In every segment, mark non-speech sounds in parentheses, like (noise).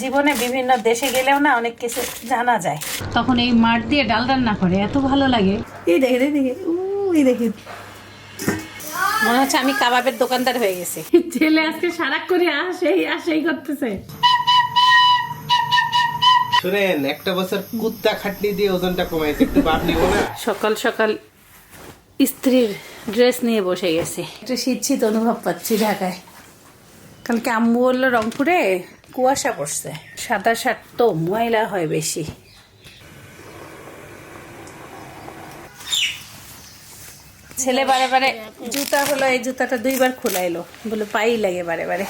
জীবনে বিভিন্ন দেশে গেলেও না অনেক কিছু জানা যায়। তখন এই মাঠ দিয়ে ডাল রান্না করে এত ভালো লাগে। এই দেখে দেখে এই দেখে। মনে হচ্ছে আমি কাবাবের দোকানদার হয়ে গেছি। ছেলে আজকে সারাক করে আসেই আসেই করতেছে। শুনেন একটা বছর কুত্তা খাটনি দিয়ে ওজনটা কমাইছে একটু বাপ নিব না? সকাল সকাল স্ত্রীর ড্রেস নিয়ে বসে গেছি। একটু শীত শীত অনুভব পাচ্ছি ঢাকায়। কালকে আম্মু বলল রংপুরে কুয়াশা পড়ছে সাদা শার্ট তো ময়লা হয় বেশি। ছেলে বারে বারে জুতা হলো এই জুতাটা দুইবার খোলাইলো বলে পাই লাগে বারে বারে।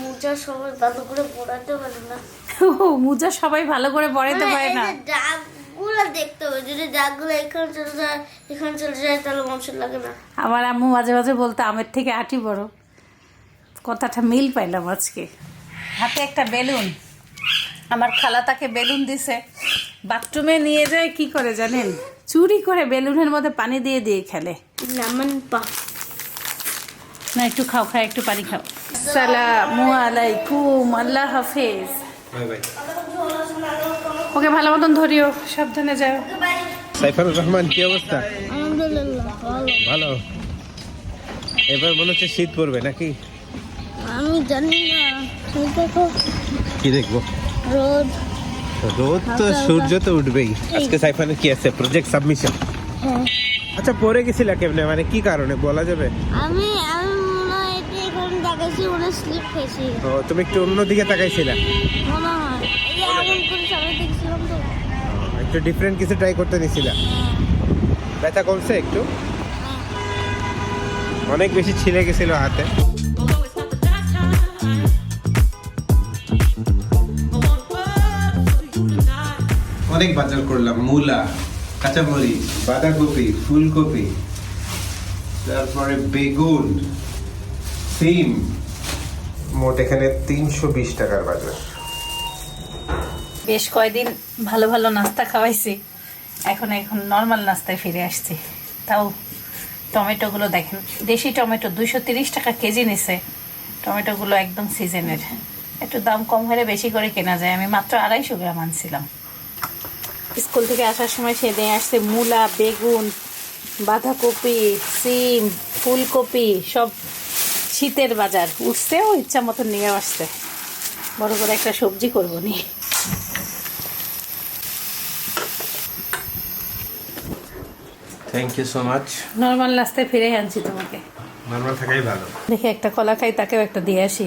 মোজা সবাই ভালো করে পড়াতে পারে না। ও মুজা সবাই ভালো করে পড়াইতে পারে না। দাগগুলো হবে যদি দাগগুলো এখানে চলে যায় এখানে চলে যায় তাহলে মানুষের লাগে না। আমার আম্মু মাঝে মাঝে বলতো আমের থেকে আটি বড়। কথাটা মিল পাইলাম আজকে। হাতে একটা বেলুন। আমার খালা তাকে বেলুন দিছে। বাথরুমে নিয়ে যায় কি করে জানেন? চুরি করে বেলুনের মধ্যে পানি দিয়ে দিয়ে খেলে। লেমন পা না একটু খাও খাও একটু পানি খাও। সালামু আলাইকুম আল্লাহ হাফেজ। Bye bye. ওকে ভালো মতন ধরিও সাবধানে যাও। সাইফানুর রহমান কি অবস্থা? আলহামদুলিল্লাহ ভালো। ভালো। এবার মনে হচ্ছে শীত পড়বে নাকি? আমি জানি না দেখো কি দেখব? রোদ। রোদ তো সূর্য তো উঠবেই। আজকে সাইফানের কি আছে? প্রজেক্ট সাবমিশন হ্যাঁ। আচ্ছা পরে গেছিলা কেমনে? মানে কি কারণে? বলা যাবে? আমি আমি মনে স্লিপ খেয়েছি ও তুমি একটু অন্যদিকে তাকাইছিলা? মনে হয় এই এমন করে সবাই দেখছিলাম তো। একটু ডিফারেন্ট কিছু ট্রাই করতে নিছিলা? ব্যথা কমছে একটু? অনেক বেশি ছিলে গেছিল হাতে। অনেক বাজার করলাম মূলা কাঁচামরিচ বাঁধাকপি ফুলকপি তারপরে বেগুন সিম মোট এখানে তিনশো বিশ টাকার বাজার। বেশ কয়দিন ভালো ভালো নাস্তা খাওয়াইছি। এখন এখন নর্মাল নাস্তায় ফিরে আসছি। তাও টমেটোগুলো দেখেন, দেশি টমেটো দুইশো তিরিশ টাকা কেজি নিছে। টমেটোগুলো একদম সিজনের একটু দাম কম হলে বেশি করে কেনা যায়। আমি মাত্র আড়াইশো গ্রাম আনছিলাম। স্কুল থেকে আসার সময় সে দিয়ে আসছে মূলা, বেগুন, বাঁধাকপি, সিম, ফুলকপি, সব শীতের বাজার। উঠছেও ইচ্ছা মতো নিয়ে আসছে বড় করে একটা সবজি করব নি। Thank you so much normal নাস্তায় ফিরে আনছি তোমাকে। নর্মাল থাকাই ভালো। দেখে একটা কলা খাই তাকেও একটা দিয়ে আসি।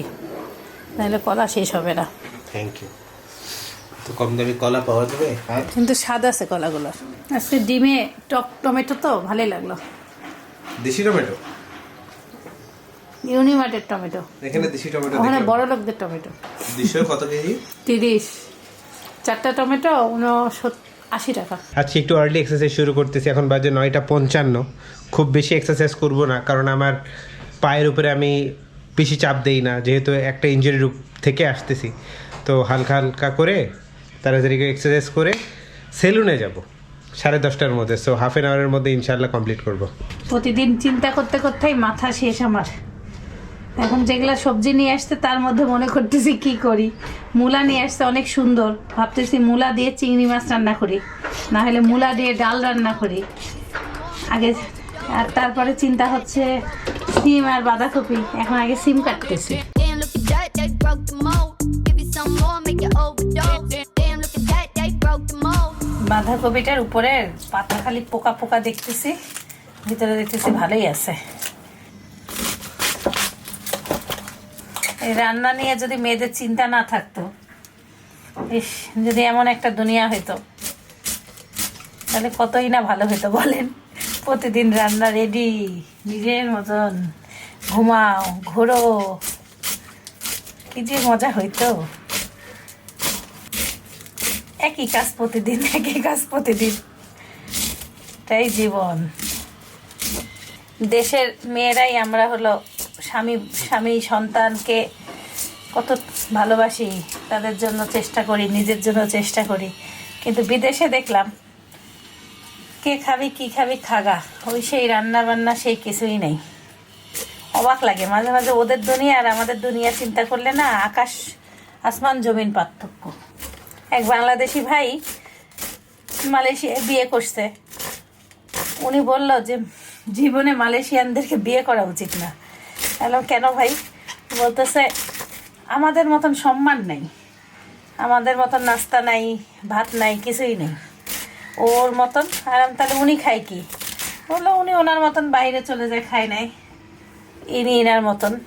নাহলে কলা শেষ হবে না। থ্যাংক ইউ তো কম দামি কলা পাওয়া যাবে? কিন্তু স্বাদ আছে কলাগুলোর। আজকে ডিমে টক টমেটো তো ভালোই লাগল। দেশি টমেটো? ইউনিমার্টের টমেটো। এখানে দেশি টমেটো ওখানে বড় লোকদের টমেটো। দুশো কত কেজি? তিরিশ। চারটা টমেটো উনসত্তর আশি টাকা। আজকে একটু আর্লি এক্সারসাইজ শুরু করতেছি। এখন বাজে নয়টা পঞ্চান্ন। খুব বেশি এক্সারসাইজ করব না কারণ আমার পায়ের উপরে আমি বেশি চাপ দেই না যেহেতু একটা ইঞ্জুরি রূপ থেকে আসতেছি। তো হালকা হালকা করে তাড়াতাড়ি এক্সারসাইজ করে সেলুনে যাব। সাড়ে দশটার মধ্যে সো হাফ অ্যান আওয়ারের মধ্যে ইনশাল্লাহ কমপ্লিট করব। প্রতিদিন চিন্তা করতে করতেই মাথা শেষ আমার। এখন যেগুলা সবজি নিয়ে আসতে তার মধ্যে মনে করতেছি কি করি। মূলা নিয়ে আসতে অনেক সুন্দর। ভাবতেছি মূলা দিয়ে চিংড়ি মাছ রান্না করি। না হলে মূলা দিয়ে ডাল রান্না করি। আগে আর তারপরে চিন্তা হচ্ছে সিম আর বাঁধাকপি। এখন আগে সিম কাটতেছি. বাঁধাকপিটার উপরে পাতা খালি পোকা পোকা দেখতেছি ভিতরে দেখতেছি ভালোই আছে। এই রান্না নিয়ে যদি মেয়েদের চিন্তা না থাকতো, ইস, যদি এমন একটা দুনিয়া হতো তাহলে কতই না ভালো হতো বলেন? প্রতিদিন রান্না রেডি নিজের মতন, ঘুমাও, ঘোরো, কি যে মজা হইতো। একই কাজ প্রতিদিন, একই কাজ প্রতিদিন, তাই জীবন। দেশের মেয়েরাই আমরা হলো স্বামী স্বামী সন্তানকে কত ভালোবাসি, তাদের জন্য চেষ্টা করি, নিজের জন্য চেষ্টা করি। কিন্তু বিদেশে দেখলাম, কে খাবি, কি খাবি, খাগা। ওই সেই রান্না বান্না সেই কিছুই নেই। অবাক লাগে। মাঝে মাঝে ওদের দুনিয়া আর আমাদের দুনিয়া চিন্তা করলে না, আকাশ, আসমান, জমিন পার্থক্য। এক বাংলাদেশি ভাই মালয়েশিয়ায় বিয়ে করছে। উনি বলল যে, জীবনে মালয়েশিয়ানদেরকে বিয়ে করা উচিত না। হ্যালো, কেন ভাই? বলতেছে, আমাদের মতন সম্মান নেই। আমাদের মতন নাস্তা নাই, ভাত নাই, কিছুই নেই। ওর মতন, আর আমি তাহলে উনি খায় কি? বলল, উনি ওনার মতন বাইরে চলে যায়, খায় নাই। ইনি ইনার মতন।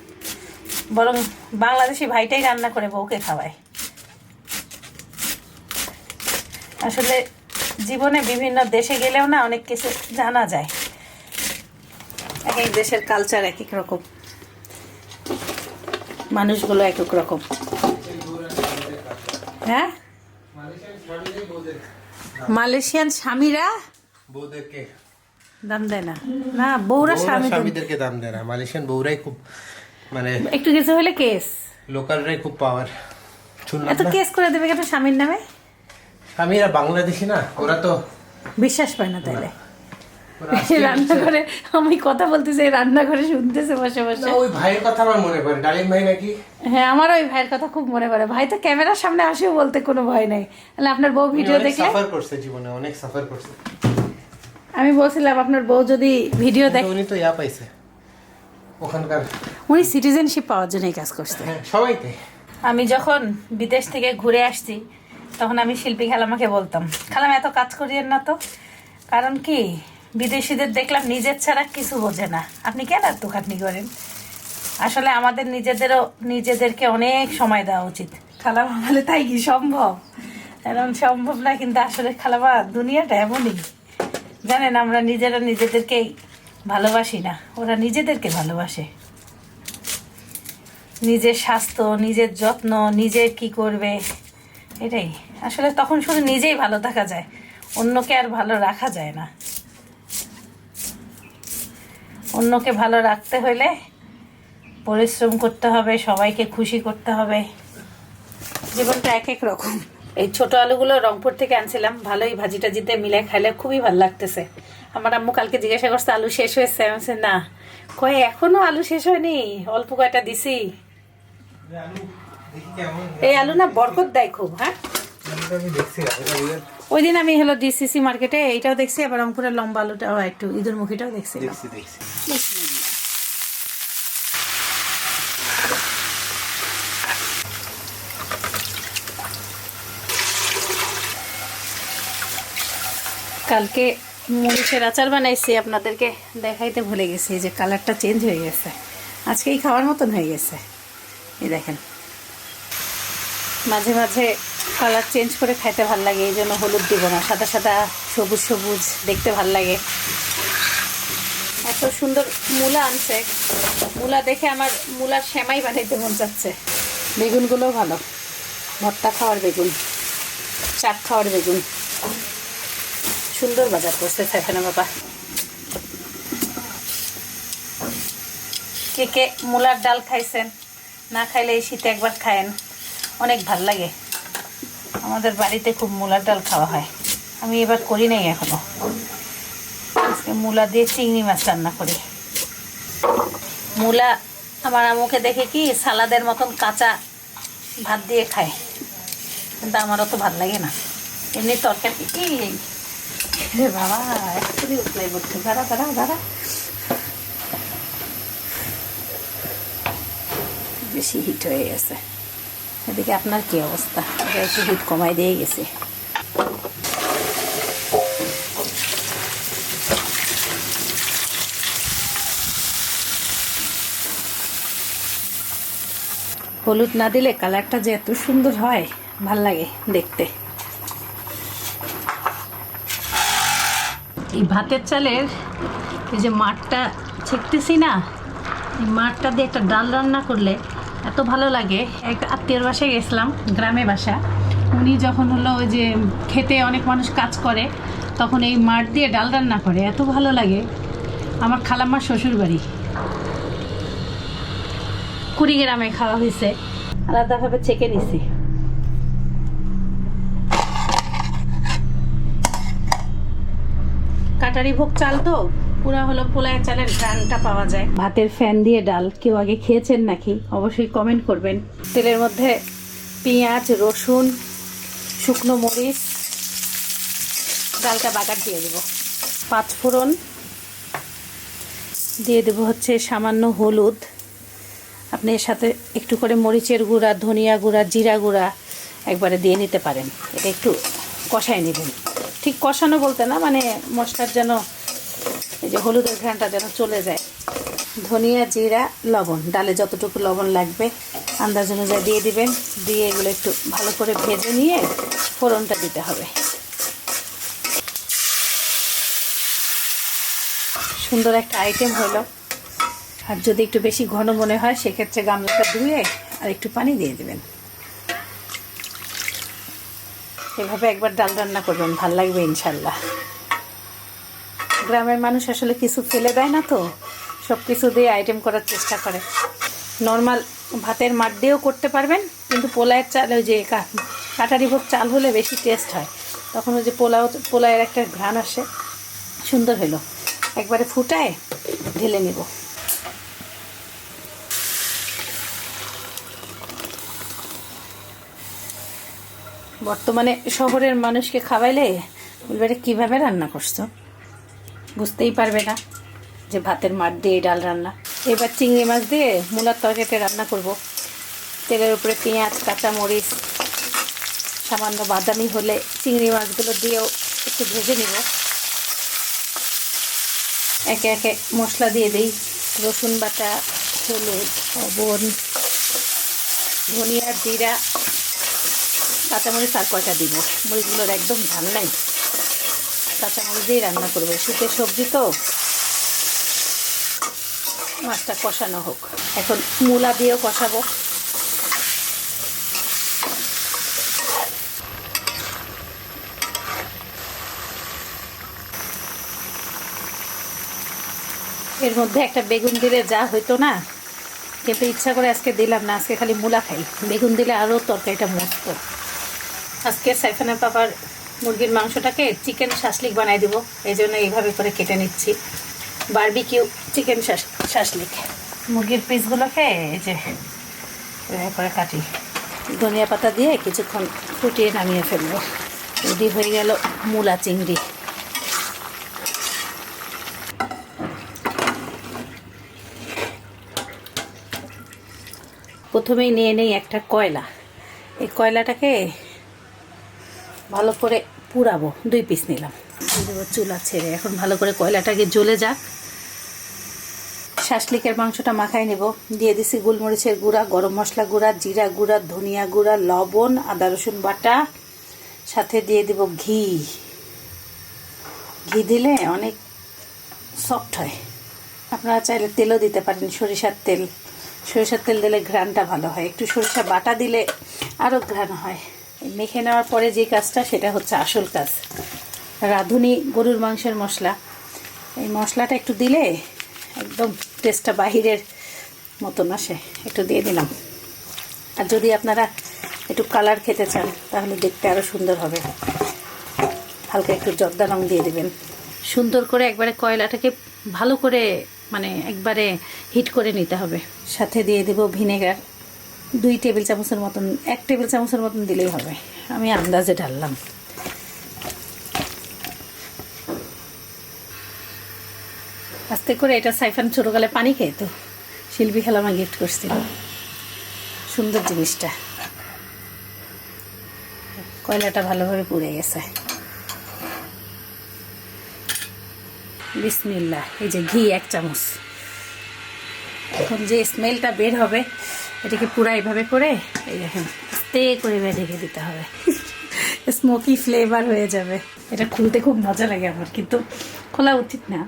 বরং বাংলাদেশি ভাইটাই রান্না করে, বউকে খাওয়ায়। আসলে জীবনে বিভিন্ন দেশে গেলেও না অনেক কিছু জানা যায়। এক এক দেশের কালচার এক এক রকম। মানুষগুলো এক এক রকম। হ্যাঁ? মালয়েশিয়ান স্বামীরা? বউদেরকে। দাম দেয় না। না বউরা স্বামী স্বামীদেরকে দাম দেয় না। মালয়েশিয়ান বউরাই খুব মানে একটু কিছু হলে কেস। লোকালরাই খুব পাওয়ার এত কেস করে দেবে কেন স্বামীর নামে? স্বামীরা বাংলাদেশি না? ওরা তো বিশ্বাস পায় না তাইলে। আমি কথা বলতেছি এই রান্নাঘরে শুনতেছে বসে বসে। ওই ভাইয়ের কথা আমার মনে পড়ে। ডালিম ভাই নাকি? হ্যাঁ আমার ওই ভাইয়ের কথা খুব মনে পড়ে। ভাই তো ক্যামেরার সামনে আসেও বলতে কোনো ভয় নেই। তাহলে আপনার বউ ভিডিও দেখলে? সাফার করছে জীবনে অনেক সাফার করছে। আমি বলছিলাম আপনার বউ যদি ভিডিও দেখে উনি তো ইয়া পাইছে। ওখানকার উনি সিটিজেনশিপ পাওয়ার জন্য কাজ করছে। হ্যাঁ সবাইকে। আমি যখন বিদেশ থেকে ঘুরে আসছি তখন আমি শিল্পী খালামাকে বলতাম খালাম এত কাজ করিয়েন না তো। কারণ কি? বিদেশিদের দেখলাম নিজের ছাড়া কিছু বোঝে না। আপনি কেন এত খাটনি করেন? আসলে আমাদের নিজেদেরও, নিজেদেরকে অনেক সময় দেওয়া উচিত। খালামা বলে, তাই কি সম্ভব? এমন সম্ভব না, কিন্তু আসলে খালামা দুনিয়াটা এমনই। জানেন, আমরা নিজেরা নিজেদেরকেই ভালোবাসি না, ওরা নিজেদেরকে ভালোবাসে। নিজের স্বাস্থ্য, নিজের যত্ন, নিজে কি করবে, এটাই। আসলে তখন শুধু নিজেই ভালো থাকা যায়, অন্যকে আর ভালো রাখা যায় না। অন্যকে ভালো রাখতে হলে পরিশ্রম করতে হবে সবাইকে খুশি করতে হবে। জীবনটা এক এক রকম। এই ছোট আলুগুলো রংপুর থেকে আনছিলাম ভালোই ভাজি টাজিতে মিলে খাইলে খুবই ভালো লাগতেছে। আমার আম্মু কালকে জিজ্ঞাসা করছে আলু শেষ হয়েছে? আমি না। কয়ে এখনও আলু শেষ হয়নি অল্প কয়টা দিছি। এই আলু না বরকত দেয় খুব হ্যাঁ? ওই দিন আমি হলো ডিসিসি মার্কেটে এইটাও দেখছি আবার রংপুরের লম্বা আলুটাও একটু ইঁদুর মুখিটাও দেখছি। দেখছি কালকে মরিচের আচার বানাইছি আপনাদেরকে দেখাইতে ভুলে গেছি যে কালারটা চেঞ্জ হয়ে গেছে। আজকেই খাওয়ার মতন হয়ে গেছে। এই দেখেন। মাঝে মাঝে কালার চেঞ্জ করে খাইতে ভালো লাগে, এই জন্য হলুদ দিব না, সাদা সাদা সবুজ সবুজ দেখতে ভালো লাগে। এত সুন্দর মূলা আনছে। মূলা দেখে আমার মূলার সেমাই বানাইতে মন যাচ্ছে বেগুনগুলোও ভালো। ভর্তা খাওয়ার বেগুন, চাট খাওয়ার বেগুন। সুন্দর বাজার করছে সাইফানা বাবা। কে কে মূলার ডাল খাইছেন, না খাইলে এই শীতে একবার খায়েন, অনেক ভালো লাগে। আমাদের বাড়িতে খুব মূলার ডাল খাওয়া হয়। আমি এবার করি নাই এখনও। আজকে মূলা দিয়ে চিংড়ি মাছ রান্না করি। মূলা আমার আম্মুকে দেখে কি সালাদের মতন কাঁচা ভাত দিয়ে খায়। কিন্তু আমার অত ভালো লাগে না। এমনি তরকারি। রে বাবা দাঁড়া দাঁড়া বেশি হিট হয়ে গেছে। এদিকে আপনার কি অবস্থা? একটু হিট কমাই দিয়ে গেছে। হলুদ না দিলে কালারটা যে এত সুন্দর হয়, ভালো লাগে দেখতে। এই ভাতের চালের এই যে মাঠটা ছেকতেছি না, এই মাঠটা দিয়ে একটা ডাল রান্না করলে এত ভালো লাগে। এক আত্মীয়র বাসায় গেছিলাম, গ্রামে বাসা। উনি যখন হলো ওই যে খেতে অনেক মানুষ কাজ করে, তখন এই মাঠ দিয়ে ডাল রান্না করে, এত ভালো লাগে। আমার খালাম্মার শ্বশুর বাড়ি কুড়িগ্রামে খাওয়া হয়েছে। আলাদাভাবে ছেঁকে নিছি। কাটারি ভোগ চাল তো? পুরা হলো পোলায় চালের ঘ্রানটা পাওয়া যায়। ভাতের ফ্যান দিয়ে ডাল। কেউ আগে খেয়েছেন নাকি? অবশ্যই কমেন্ট করবেন। তেলের মধ্যে পেঁয়াজ, রসুন, শুকনো মরিচ ডালটা বাগার দিয়ে দেবো। পাঁচ ফোড়ন দিয়ে দেবো হচ্ছে সামান্য হলুদ। আপনি এর সাথে একটু করে মরিচের গুঁড়া, ধনিয়া গুঁড়া, জিরা গুঁড়া একবারে দিয়ে নিতে পারেন। এটা একটু কষায় নেবেন। ঠিক কষানো বলতে না মানে মশলার যেন এই যে হলুদের ঘ্রানটা যেন চলে যায়। ধনিয়া, জিরা, লবণ। ডালে যতটুকু লবণ লাগবে, আন্দাজ অনুযায়ী দিয়ে দিবেন। দিয়ে এগুলো একটু ভালো করে ভেজে নিয়ে ফোড়নটা দিতে হবে। সুন্দর একটা আইটেম হলো। আর যদি একটু বেশি ঘন মনে হয়, সেক্ষেত্রে গামলাটা ধুয়ে আর একটু পানি দিয়ে দেবেন। এভাবে একবার ডাল রান্না করবেন, ভালো লাগবে ইনশাল্লাহ। গ্রামের মানুষ আসলে কিছু ফেলে দেয় না তো? সব কিছু দিয়ে আইটেম করার চেষ্টা করে। নর্মাল ভাতের মাঠ দিয়েও করতে পারবেন, কিন্তু পোলায়ের চাল, ওই যে কাটারি ভোগ চাল হলে বেশি টেস্ট হয়। তখন ওই যে পোলাও পোলায়ের একটা ঘ্রাণ আসে, সুন্দর হলো। একবারে ফুটায়, ঢেলে নেব। বর্তমানে শহরের মানুষকে খাওয়াইলে বলবে এটা কীভাবে রান্না করছ? বুঝতেই পারবে না যে ভাতের মাঠ দিয়ে ডাল রান্না। এবার চিংড়ি মাছ দিয়ে মূলার তরকারিতে রান্না করব। তেলের উপরে পেঁয়াজ কাঁচা মরিচ সামান্য বাদামি হলে চিংড়ি মাছগুলো দিয়েও একটু ভেজে নিব। একে একে মশলা দিয়ে দিই। রসুন বাটা, হলুদ, লবণ, ধনিয়া, জিরা, কাঁচামরিচ আর কয়টা দিব? মরিচগুলোর একদম ঝাল নাই। কাঁচামরিচ দিয়েই রান্না করব। শীতের সবজি তো। মাছটা কষানো হোক। এখন মূলা দিয়েও কষাবো। এর মধ্যে একটা বেগুন দিলে যা হইতো না কিন্তু ইচ্ছা করে আজকে দিলাম না, আজকে খালি মূলা খাই। বেগুন দিলে আরও তরকারিটা মস্ত। আজকে সাইফানের পাপার মুরগির মাংসটাকে চিকেন শাসলিক বানাই দিব। এই জন্য এইভাবে করে কেটে নিচ্ছি। বারবিকিউ চিকেন শাসলিক। মুরগির পিসগুলোকে এই যে করে কাটি। ধনিয়া পাতা দিয়ে কিছুক্ষণ ফুটিয়ে নামিয়ে ফেলব। রেডি হয়ে গেল মূলা চিংড়ি। প্রথমেই নিয়ে নেই একটা কয়লা। এই কয়লাটাকে ভালো করে পুরাবো দুই পিস নিলাম। দেবো চুলা ছেড়ে, এখন ভালো করে কয়লাটাকে জ্বলে যাক। শাসলিকের মাংসটা মাখায় নেব। দিয়ে দিছি গোলমরিচের গুঁড়া, গরম মশলা গুঁড়া, জিরা গুঁড়া, ধনিয়া গুঁড়া, লবণ, আদা, রসুন বাটা। সাথে দিয়ে দেব ঘি। ঘি দিলে অনেক সফট হয়। আপনারা চাইলে তেলও দিতে পারেন, সরিষার তেল। সরিষার তেল দিলে ঘ্রাণটা ভালো হয়। একটু সরিষা বাটা দিলে আরও ঘ্রাণ হয়। মেখে নেওয়ার পরে যে কাজটা, সেটা হচ্ছে আসল কাজ। রাঁধুনি গরুর মাংসের মশলা। এই মশলাটা একটু দিলে একদম টেস্টটা বাহিরের মতন আসে। একটু দিয়ে দিলাম। আর যদি আপনারা একটু কালার খেতে চান, তাহলে দেখতে আরও সুন্দর হবে। হালকা একটু জর্দা রং দিয়ে দেবেন। সুন্দর করে একবারে কয়লাটাকে ভালো করে মানে একবারে হিট করে নিতে হবে। সাথে দিয়ে দেব ভিনেগার দুই টেবিল চামচের মতন, এক টেবিল চামচের মতন দিলেই হবে। আমি আন্দাজে ঢাললাম। আস্তে করে এটা সাইফান ছোটোকালে পানি খেয়ে তো শিল্পী খেলা আমার গিফট করছিল। সুন্দর জিনিসটা। কয়লাটা ভালোভাবে পুড়ে গেছে। বিসমিল্লা এই যে ঘি এক চামচ। এখন যে স্মেলটা বের হবে এটাকে পুরা এইভাবে করে এই দেখেন আস্তে করে রেখে দিতে হবে। (laughs) স্মোকি ফ্লেভার হয়ে যাবে। এটা খুলতে খুব মজা লাগে আমার কিন্তু খোলা উচিত না।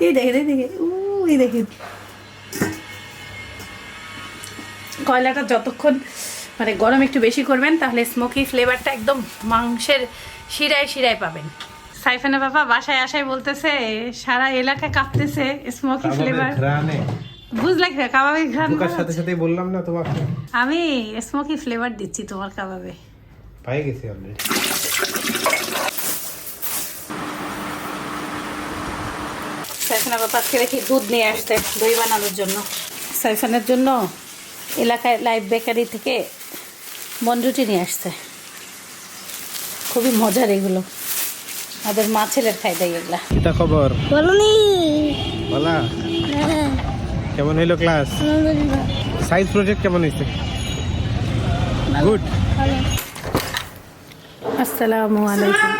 এই এই দেখে উ এই দেখেন। কয়লাটা যতক্ষণ মানে গরম একটু বেশি করবেন তাহলে স্মোকি ফ্লেভারটা একদম মাংসের শিরায় শিরায় পাবেন। সাইফানা বাবা বাসায় আসায় বলতেছে সারা এলাকা কাঁপতেছে স্মোকি ফ্লেভার বুঝলে কি? কাবাবের ঘ্রাণ ঢোকার সাথে সাথে বললাম না তোমাকে। আমি স্মোকি ফ্লেভার দিচ্ছি তোমার কাবাবে। পাই গেছি অলরেডি সাইফানের বাবা আজকে দেখি দুধ নিয়ে আসতে দই বানানোর জন্য। সাইফানের জন্য এলাকায় লাইভ বেকারি থেকে মনরুটি নিয়ে আসছে। খুবই মজার এগুলো। আমাদের মা ছেলের খাই দেয় এগুলা। খবর? বলনি। বলা? কেমন হইল ক্লাস সাইজ প্রজেক্ট কেমন হয়েছে গুড আসসালামু আলাইকুম।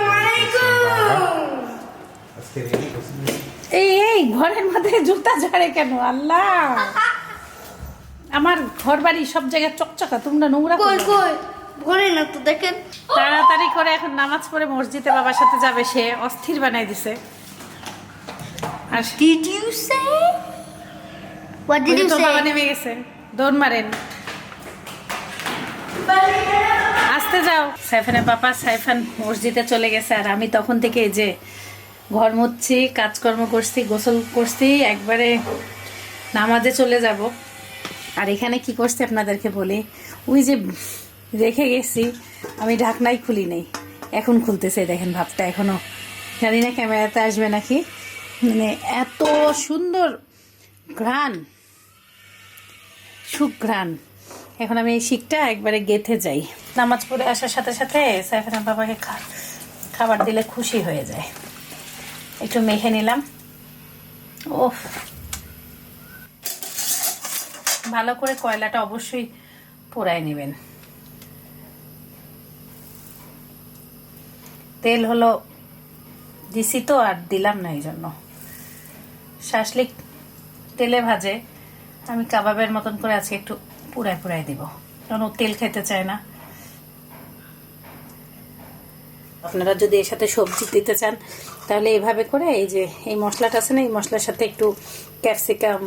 এই এই ঘরের মধ্যে জুতা ঝাড়ে কেন? আল্লাহ! আমার ঘর বাড়ি সব জায়গায় চকচকা তোমরা নোংরা কই কই? ঘরে না তো দেখেন। তাড়াতাড়ি করে এখন নামাজ পড়ে মসজিদে বাবার সাথে যাবে সে অস্থির বানাই দিছে। আর ডিড ইউ সে ইউ তোর সে বাবা নেমে গেছে। দৌড় মারেন। আসতে যাও। সাইফানের বাবা সাইফান মসজিদে চলে গেছে আর আমি তখন থেকে এই যে ঘর মুচ্ছি কাজকর্ম করছি গোসল করছি একবারে নামাজে চলে যাব। আর এখানে কি করছি আপনাদেরকে বলি? ওই যে রেখে গেছি আমি ঢাকনাই খুলি নেই। এখন খুলতেছে দেখেন ভাবটা এখনও। জানি না ক্যামেরাতে আসবে নাকি। মানে এত সুন্দর ঘ্রাণ। সুঘ্রাণ এখন আমি এই শিকটা একবারে গেথে যাই। নামাজ পড়ে আসার সাথে সাথে সাইফানের বাবাকে খাবার দিলে খুশি হয়ে যায়। একটু মেখে নিলাম। ওফ। ভালো করে কয়লাটা অবশ্যই পোড়ায় নেবেন। তেল হলো দিছি তো আর দিলাম না এই জন্য শাসলিক তেলে ভাজে। আমি কাবাবের মতন করে আজকে একটু পুরাই পুরাই দিব। কারণ ও তেল খেতে চায় না। আপনারা যদি এর সাথে সবজি দিতে চান, তাহলে এইভাবে করে এই যে, এই মশলাটা আছে না, এই মশলার সাথে একটু ক্যাপসিকাম,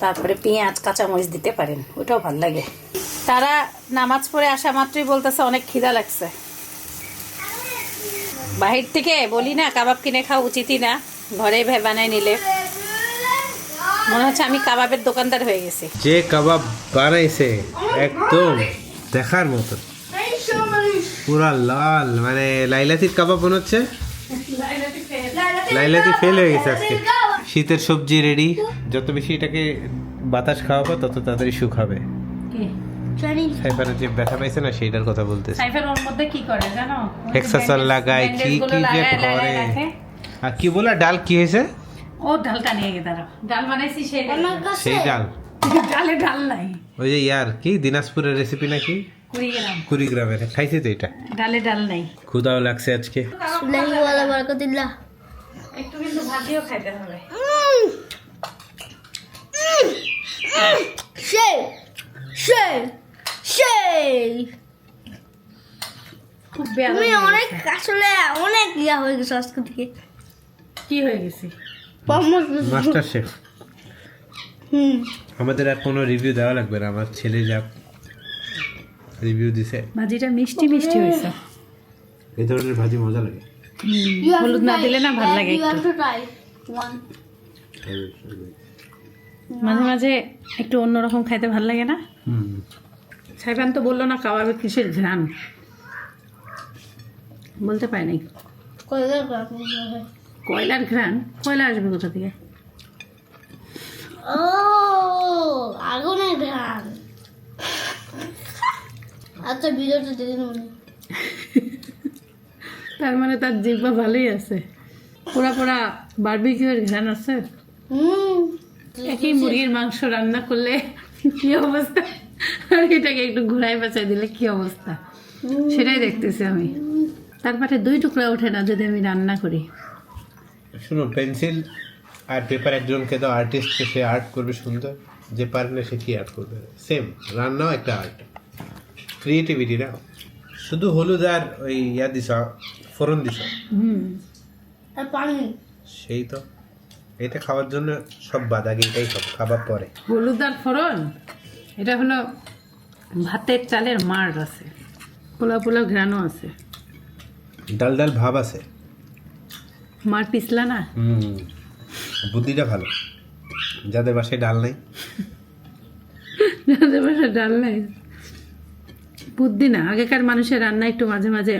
তারপরে পেঁয়াজ, কাঁচামরিচ দিতে পারেন। ওটাও ভালো লাগে। তারা নামাজ পড়ে আসা মাত্রই বলতেছে, অনেক খিদা লাগছে। বাহির থেকে বলি না, কাবাব কিনে খাওয়া উচিতই না। ঘরে ভে বানাই নিলে। মনে হচ্ছে আমি কাবাবের দোকানদার হয়ে গেছি। যে কাবাব বানাইছে একদম দেখার মতন পুরা লাল মানে লাইলাতির কাবাব মনে হচ্ছে? লাইলাতি ফেল হয়ে গেছে আজকে। শীতের সবজি রেডি যত বেশি এটাকে বাতাস খাওয়াবো তত তাড়াতাড়ি সুখ হবে। সাইফারের যে ব্যথা পাইছে না সেইটার কথা বলতেছে। সাইফের ওর মধ্যে কি করে জানো? এক্সারসাইজ লাগায় কি কি যে করে। আর কি বলা? ডাল কি হয়েছে? ও ডালটা নিয়ে গে দাঁড়াও। ডাল বানাইছি সেই সেই ডাল। ডালে ডাল নাই। ওই যে ইয়ার কি? দিনাজপুরের রেসিপি নাকি? কুড়ি গ্রাম কুড়িগ্রামের। খাইছি তো এটা? ডালে ডাল নাই। ক্ষুদাও লাগছে আজকে। সুলাহি একটু কিন্তু ভাজিও খাইতে হবে। সেই সেই সেই খুব তুমি অনেক আসলে অনেক ইয়া হয়ে গেছো আজকে থেকে। কি হয়ে গেছে? মাস্টার শেফ হুম আমাদের আর কোনো রিভিউ দেওয়া লাগবে না। আমার ছেলে যা রিভিউ দিছে। ভাজিটা মিষ্টি মিষ্টি হয়েছে। এই ধরনের ভাজি মজা লাগে। হলুদ না দিলে না ভালো লাগে. মাঝে মাঝে একটু অন্যরকম খাইতে ভালো লাগে না? হুম। সাইবান তো বলল না কাবাবে কিসের ঘ্রাণ। বলতে পারি নাই। কয়লার ঘ্রাণ? কয়লা আসবে কোথা থেকে? ও আগুনের ঘ্রাণ। আচ্ছা ভিডিওটা তার মানে তার জিব্বা ভালোই আছে। পোড়া পোড়া বারবিকিউর ঘ্রাণ আছে? হুম। একই মুরগির মাংস রান্না করলে কি অবস্থা? আর এটাকে একটু ঘুরাই বাঁচাই দিলে কি অবস্থা? সেটাই দেখতেছি আমি। তার তারপরে দুই টুকরা ওঠে না যদি আমি রান্না করি? শুনুন পেন্সিল আর পেপার একজনকে তো আর্টিস্টকে সে আর্ট করবে সুন্দর। যে পারে না সে কি আর্ট করবে? সেম রান্নাও একটা আর্ট ক্রিয়েটিভিটি না শুধু হলুদ আর ওই ইয়া দিস ফোড়ন দিস হুম। আর পানি। সেই তো। এটা খাওয়ার জন্য সব বাদ আগে এটাই খাব খাবার পরে। হলুদ আর ফোড়ন? এটা হলো ভাতের চালের মার আছে। পোলা পোলা ঘ্রাণও আছে। ডাল ডাল ভাব আছে। মার পিছলা না? হুম বুদ্ধিটা ভালো। যাদের বাসায় ডাল নেই। যাদের বাসায় ডাল নাই। বুদ্ধি না আগেকার মানুষের রান্না একটু মাঝে মাঝে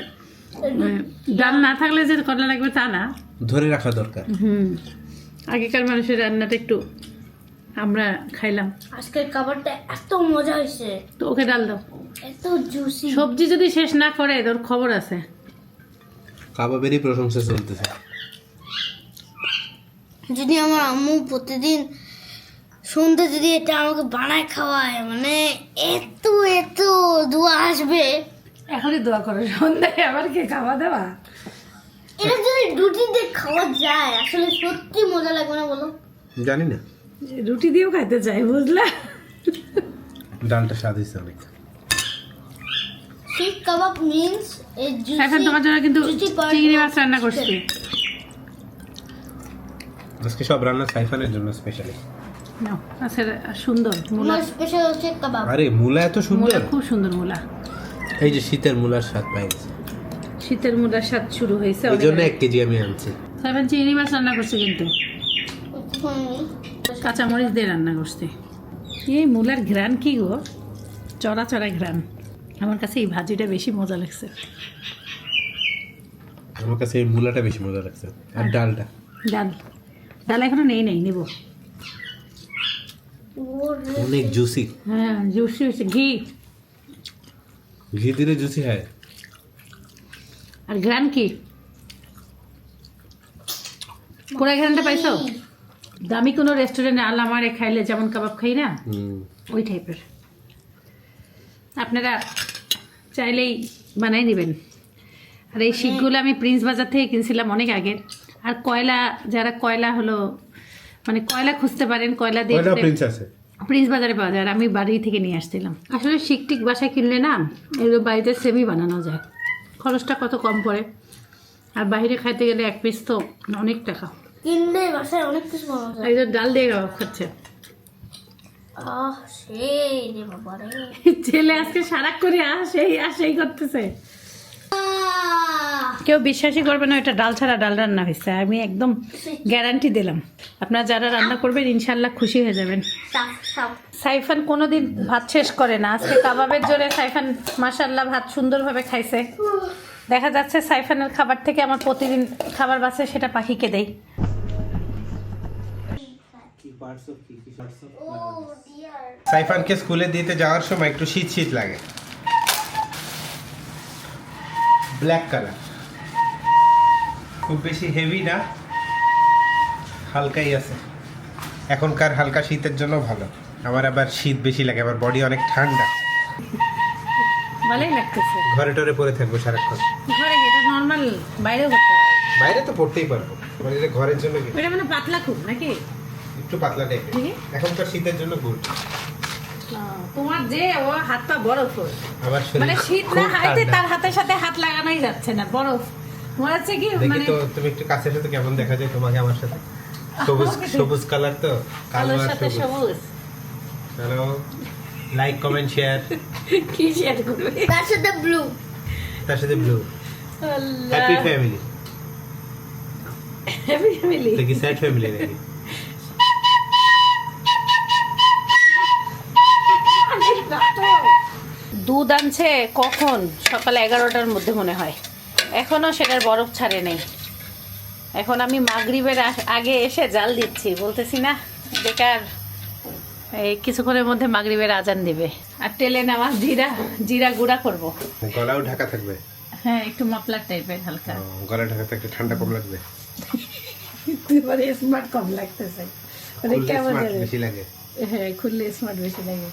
মানে, ডাল না থাকলে যে করা লাগবে তা না। ধরে রাখা দরকার। হুম আগেকার মানুষের রান্নাটা একটু আমরা খাইলাম। আজকের খাবারটা এত মজা হয়েছে। তো ওকে ডাল দাও। এত জুসি সবজি যদি শেষ না করে তোর খবর আছে। কাবাবেরই প্রশংসা চলতেছে। যদি আমার আম্মু প্রতিদিন সন্ধ্যে যদি এটা আমাকে বানায় খাওয়ায় মানে এত এত দোয়া আসবে। এখনই দোয়া করো সন্ধ্যায় আবার কে খাওয়া দাওয়া? এটা যদি রুটি দিয়ে খাওয়া যায় আসলে সত্যি মজা লাগবে না বলো? জানি না। রুটি দিয়েও খাইতে চাই বুঝলা? ডালটা স্বাদ হয়েছে অনেক। শিখ কাবাব মিন্স এখন তোমার জন্য কিন্তু চিংড়ি মাছ রান্না করছি। আজকে সব রান্না সাইফানের জন্য স্পেশালি নাও, আচ্ছা সুন্দর মূলা। স্পেশাল হচ্ছে কাবাব। আরে মূলা এত মূলা সুন্দর খুব সুন্দর মূলা। এই যে শীতের মূলার স্বাদ পাই শীতের মূলার স্বাদ শুরু হয়েছে জন্য এক কেজি আমি আনছি। সাইফান চিংড়ি মাছ রান্না করছে কিন্তু। কাঁচামরিচ দিয়ে রান্না করছে। এই মূলার ঘ্রাণ কি গো? চড়া চড়া ঘ্রাণ। আমার কাছে এই ভাজিটা বেশি মজা লাগছে। আমার কাছে এই মূলাটা বেশি মজা লাগছে। আর ডালটা। ডাল। ডাল এখনও নেই নেই নিব। অনেক জুসি হ্যাঁ জুসি হয়েছে ঘি। ঘি দিলে জুসি হয়। আর ঘ্রাণ কি? পুরা ঘ্রাণটা পাইছো? দামি কোনো রেস্টুরেন্টে আলামারে খাইলে যেমন কাবাব খাই না ওই টাইপের আপনারা চাইলেই বানাই নেবেন। আর এই শিকগুলো আমি প্রিন্স বাজার থেকে কিনছিলাম অনেক আগের আর কয়লা যারা কয়লা হলো মানে কয়লা খুঁজতে পারেন কয়লা দিয়ে প্রিন্স বাজারে পাওয়া যায়। আর আমি বাড়ি থেকে নিয়ে আসছিলাম। আসলে শিক টিক বাসায় কিনলে না এগুলো বাড়িতে সেমি বানানো যায়। খরচটা কত কম পড়ে। আর বাইরে খাইতে গেলে এক পিস তো অনেক টাকা। কিনলে বাসায় অনেক কিছু পাওয়া যায়। এই ডাল দিয়ে খাচ্ছে। ছেলে আজকে সারাক করে আসেই আসেই করতেছে। কেউ বিশ্বাসই করবে না এটা ডাল ছাড়া ডাল রান্না হয়েছে। আমি একদম গ্যারান্টি দিলাম। আপনারা যারা রান্না করবেন ইনশাল্লাহ খুশি হয়ে যাবেন। সাইফান কোনোদিন ভাত শেষ করে না। আজকে কাবাবের জোরে সাইফান মাসাল্লাহ ভাত সুন্দরভাবে খাইছে। দেখা যাচ্ছে সাইফানের খাবার থেকে আমার প্রতিদিন খাবার বাঁচে সেটা পাখিকে দেই। সাইফানকে স্কুলে দিতে যাওয়ার সময় একটু শীত শীত লাগে। ব্ল্যাক কালার খুব বেশি হেভি না হালকাই আছে। এখনকার হালকা শীতের জন্য ভালো। আমার আবার শীত বেশি লাগে আমার বডি অনেক ঠান্ডা। ভালোই লাগতেছে। ঘরে টরে পরে থাকব সারাক্ষণ। ঘরে? এটা নর্মাল বাইরেও করতে বাইরে তো পড়তেই পারব। মানে এটা ঘরের জন্য কি এটা মানে পাতলা খুব নাকি? একটু পাতলা টাইপের এখনকার শীতের জন্য গুড তোমার যে ও হাত পা বরফ মানে শীত না হাইতে তার হাতের সাথে হাত লাগানোই যাচ্ছে না বরফ। মনে হচ্ছে কি মানে তো তুমি একটু কাছের সাথে কেমন দেখা যায় তোমাকে আমার সাথে? (laughs) সবুজ সবুজ কালার তো কালো আর সাথে সবুজ। হ্যালো লাইক কমেন্ট শেয়ার কি শেয়ার করবে? তার সাথে ব্লু তার সাথে blue happy family happy family দেখি স্যাড ফ্যামিলি নাকি? (laughs) দুধ আনছে কখন? সকাল এগারোটার মধ্যে মনে হয়। এখনও সেটার বরফ ছাড়ে নেই। এখন আমি মাগরিবের আগে এসে জাল দিচ্ছি। বলতেছি না বেকার। এই কিছুক্ষণের মধ্যে মাগরিবের আজান দেবে। আর টেলে নেওয়া জিরা জিরা গুঁড়া করব। গলাও ঢাকা থাকবে? হ্যাঁ একটু মাপলার টাইপের হালকা। গলা ঢাকা থাকলে ঠান্ডা কম লাগবে? (laughs) স্মার্ট কম লাগতেছে। মানে কেমন বেশি লাগে। হ্যাঁ খুললে স্মার্ট বেশি লাগে।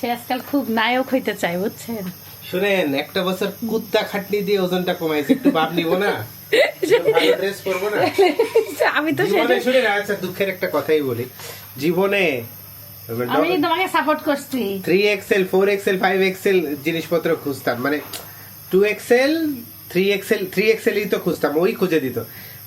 সে আজকাল খুব নায়ক হইতে চায় বুঝছেন? শুনেন একটা বছর কুত্তা খাটনি দিয়ে ওজনটা কমাইছে একটু ভাব নিব না? (laughs) ভালো ড্রেস করব না? আমি তো জীবনে সেটা শুনে আচ্ছা দুঃখের একটা কথাই বলি। জীবনে আমি তোমাকে সাপোর্ট করছি। Three XL four XL five XL জিনিসপত্র খুঁজতাম। মানে two XL three XL three এক্সেলই তো খুঁজতাম ওই খুঁজে দিত।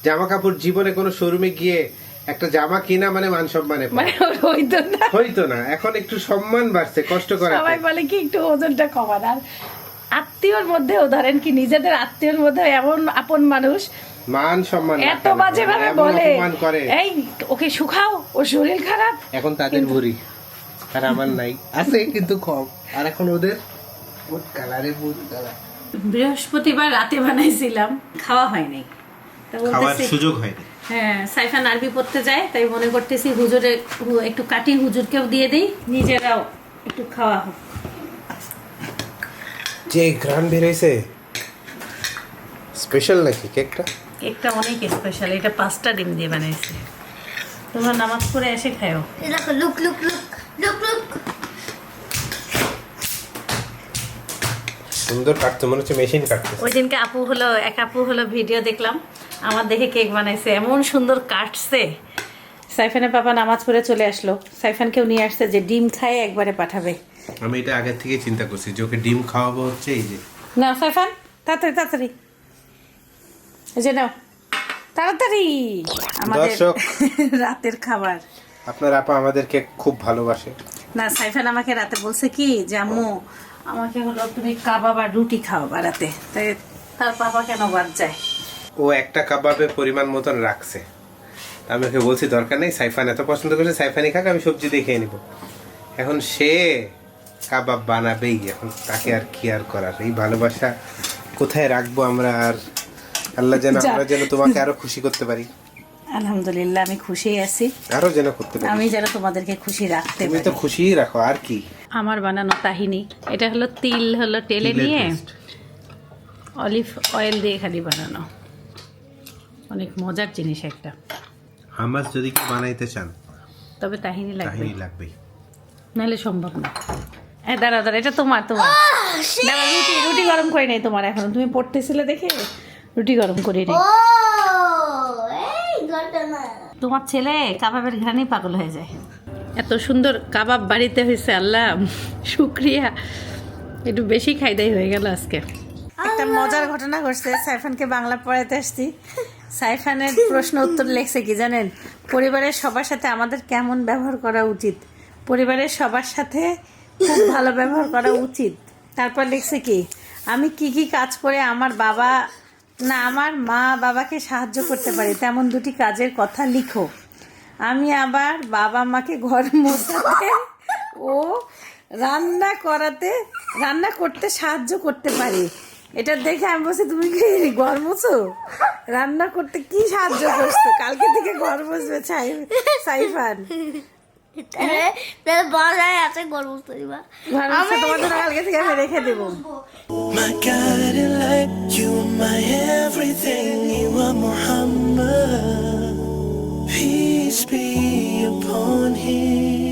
জামা কাপড় জীবনে কোনো শোরুমে গিয়ে একটা জামা কিনা মানে মান সম্মানে মানে ওর হইতো না। হইতো না। এখন একটু সম্মান বাড়ছে কষ্ট করা সবাই বলে কি একটু ওজনটা কমান। আর আত্মীয়র মধ্যেও ধরেন কি নিজেদের আত্মীয়র মধ্যে এমন আপন মানুষ মান সম্মান এত বাজে ভাবে বলে করে। এই ওকে শুকাও ও শরীর খারাপ। এখন তাদের ভুরি আর আমার নাই। আছে কিন্তু কম। আর এখন ওদের বুট কালারে বুট কালার। বৃহস্পতিবার রাতে বানাইছিলাম। খাওয়া হয়নি। খাওয়ার সুযোগ হয়নি। হ্যাঁ সাইফান আরবি পড়তে যায় তাই মনে করতেছি হুজুরে একটু কাটি হুজুরকেও দিয়ে দিই নিজেরাও একটু খাওয়া হোক। যে ঘ্রাণ বেরোইছে স্পেশাল নাকি কেকটা? কেকটা অনেক স্পেশাল এটা পাঁচটা ডিম দিয়ে বানাইছে। তোমরা নামাজ পড়ে এসে খাও এই দেখো look look look look look. সুন্দর কাটতো মনে হচ্ছে মেশিন কাটতো ওই দিনকে আপু হলো এক আপু হলো ভিডিও দেখলাম আমার দেখে কেক বানাইছে এমন সুন্দর কাটছে। সাইফানের বাবা নামাজ পড়ে চলে আসলো। সাইফানকেও নিয়ে আসছে যে ডিম খায় একবারে পাঠাবে। আমি এটা আগের থেকে চিন্তা করছি যে ওকে ডিম খাওয়াবো হচ্ছে এই যে। না সাইফান তাড়াতাড়ি তাড়াতাড়ি। এই যে নাও তাড়াতাড়ি। আমাদের দর্শক। (laughs) রাতের খাবার। আপনার আপা আমাদেরকে খুব ভালোবাসে। না সাইফান আমাকে রাতে বলছে কি যে আম্মু আমাকে হলো তুমি কাবাব আর রুটি খাও রাতে তাই তার বাবা কেন বাদ যায়? ও একটা কাবাবের পরিমাণ মতন রাখছে। আমি ওকে বলছি দরকার নেই সাইফান এত পছন্দ করছে সাইফানি খাক আমি সবজি দিয়ে খেয়ে নিব। এখন সে কাবাব বানাবেই এখন তাকে আর কি আর করার? এই ভালোবাসা কোথায় রাখব আমরা? আর আল্লাহ যেন। আমরা যেন তোমাকে আরও খুশি করতে পারি। আলহামদুলিল্লাহ আমি খুশি আছি। আরও যেন করতে পারি। আমি যেন তোমাদেরকে খুশি রাখতে তুমি তো খুশিই রাখো আর কি? আমার বানানো তাহিনি। এটা হলো তিল হলো টেলে নিয়ে অলিভ অয়েল দিয়ে খালি বানানো। অনেক মজার জিনিস একটা। হামাস যদি কেউ বানাইতে চান তবে তাহিনি লাগবে। লাগবেই। নাহলে সম্ভব না। হ্যাঁ দাঁড়া দাঁড়া এটা তোমার তোমার। দাঁড়া রুটি রুটি গরম করে নেই তোমার এখন। তুমি পড়তেছিলে দেখে? রুটি গরম করে নেই। ও এই ঘটনা তোমার ছেলে কাবাবের ঘ্রাণই পাগল হয়ে যায়। এত সুন্দর কাবাব বাড়িতে হয়েছে আল্লাহ শুক্রিয়া। একটু বেশি খাই দাই হয়ে গেল আজকে। একটা মজার ঘটনা ঘটছে সাইফানকে বাংলা পড়াইতে আসছি। সাইফানের প্রশ্ন উত্তর লেখছে কি জানেন? পরিবারের সবার সাথে আমাদের কেমন ব্যবহার করা উচিত? পরিবারের সবার সাথে খুব ভালো ব্যবহার করা উচিত? তারপর লিখছে কি আমি কি কি কাজ করে আমার বাবা না আমার মা বাবাকে সাহায্য করতে পারি? তেমন দুটি কাজের কথা লিখো। আমি আবার বাবা মাকে ঘর মোছাতে ও রান্না করাতে রান্না করতে সাহায্য করতে পারি। এটা দেখে আমি বলছি তুমি কি ঘর মোছো? রান্না করতে কি সাহায্য করছ? কালকে থেকে ঘর মোছবে সাইফান। কালকে থেকে আমি রেখে দেবো। My God, I like you, my everything, you are Muhammad. peace be upon him.